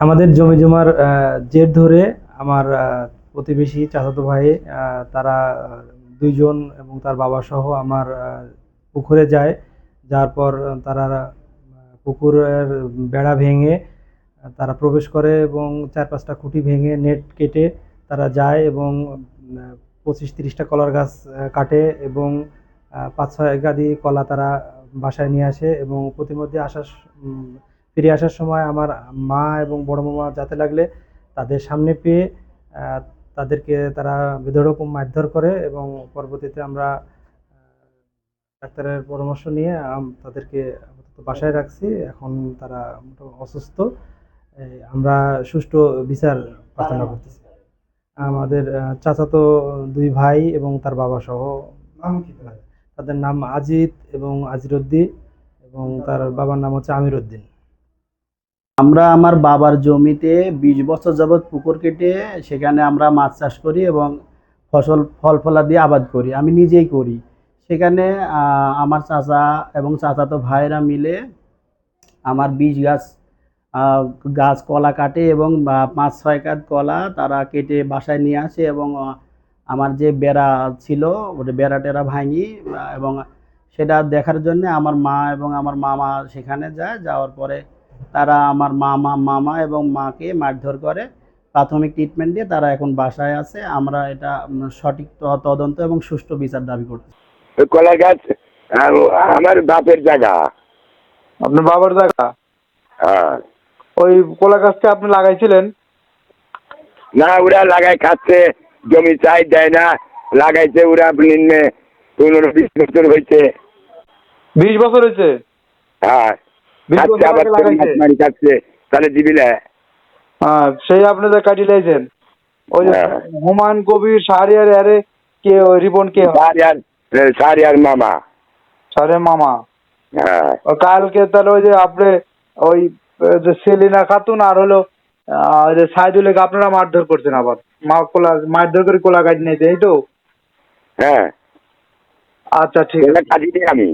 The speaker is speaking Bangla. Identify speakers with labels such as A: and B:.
A: আমাদের জমি জমার জের ধরে আমার প্রতিবেশী চাচাতো ভাই তারা দুইজন এবং তার বাবা সহ আমার পুকুরে যায়। যার পর তারা পুকুরের বেড়া ভেঙে তারা প্রবেশ করে এবং চার পাঁচটা খুঁটি ভেঙে নেট কেটে তারা যায় এবং পঁচিশ তিরিশটা কলার গাছ কাটে এবং পাঁচ ছয় গাদি কলা তারা বাসায় নিয়ে আসে এবং প্রতিমধ্যে আসার ফিরে আসার সময় আমার মা এবং বড় মামা যাতে লাগলে তাদের সামনে পেয়ে তাদেরকে তারা বেধড়ক মারধর করে এবং পরবর্তীতে আমরা ডাক্তারের পরামর্শ নিয়ে তাদেরকে বাসায় রাখছি। এখন তারা মোটামুটি অসুস্থ। আমরা সুষ্ঠু বিচার প্রার্থনা করতেছি। আমাদের চাচাতো দুই ভাই এবং তার বাবা সহ তাদের নাম আজিত এবং আজিরুদ্দিন এবং তার বাবার নাম হচ্ছে আমির উদ্দিন।
B: আমরা আমার বাবার জমিতে বিশ বছর যাবৎ পুকুর কেটে সেখানে আমরা মাছ চাষ করি এবং ফসল, ফল ফলা দিয়ে আবাদ করি। আমি নিজেই করি। সেখানে আমার চাচা এবং চাচাতো ভাইরা মিলে আমার বীজ গাছ গাছ কলা কাটে এবং পাঁচ ছয় কাঠ কলা তারা কেটে বাসায় নিয়ে আসে এবং আমার যে বেড়া ছিল, ওটা বেড়া টেরা ভাঙি এবং সেটা দেখার জন্য আমার মা এবং আমার মামা সেখানে যায়। যাওয়ার পরে তারা আমার মামা মামা এবং মাকে মারধর করে। প্রাথমিক ট্রিটমেন্ট দিয়ে তারা এখন বাসায় আছে। আমরা এটা সঠিক তদন্ত এবং সুষ্ঠু বিচার দাবি করছি।
C: কলা গাছ আমার বাপের জায়গা।
D: আপনার বাবার জায়গা?
C: হ্যাঁ।
D: ওই কলা গাছটা আপনি লাগাইছিলেন?
C: না ওরা লাগাই খাচ্ছে জমি চাই দেয় না। লাগাইছে ওরা নিম্নে পনেরো বিশ বছর হয়েছে।
D: বিশ বছর হয়েছে?
C: হ্যাঁ। খাচ্ছে আবার মারি খাচ্ছে তাহলে
D: হ্যাঁ সেই আপনাদের কাটি লাইছেন ওই যে
C: হ্যাঁ।
D: হুমায়ুন কবির শাহরিয়ার আরে কে ওই রিপন কে?
C: সারি আর মামা।
D: শাহরিয়ার মামা?
C: হ্যাঁ।
D: কালকে তাহলে ওই যে আপনি ওই যে সেলিনা খাতুন আর হলো যে সাইদুলকে আপনারা মারধর করছেন আবার। মা কোলা মারধর করে কোলা কাটি নিয়েছে এই তো?
C: হ্যাঁ।
D: আচ্ছা ঠিক আছে।
C: আমি।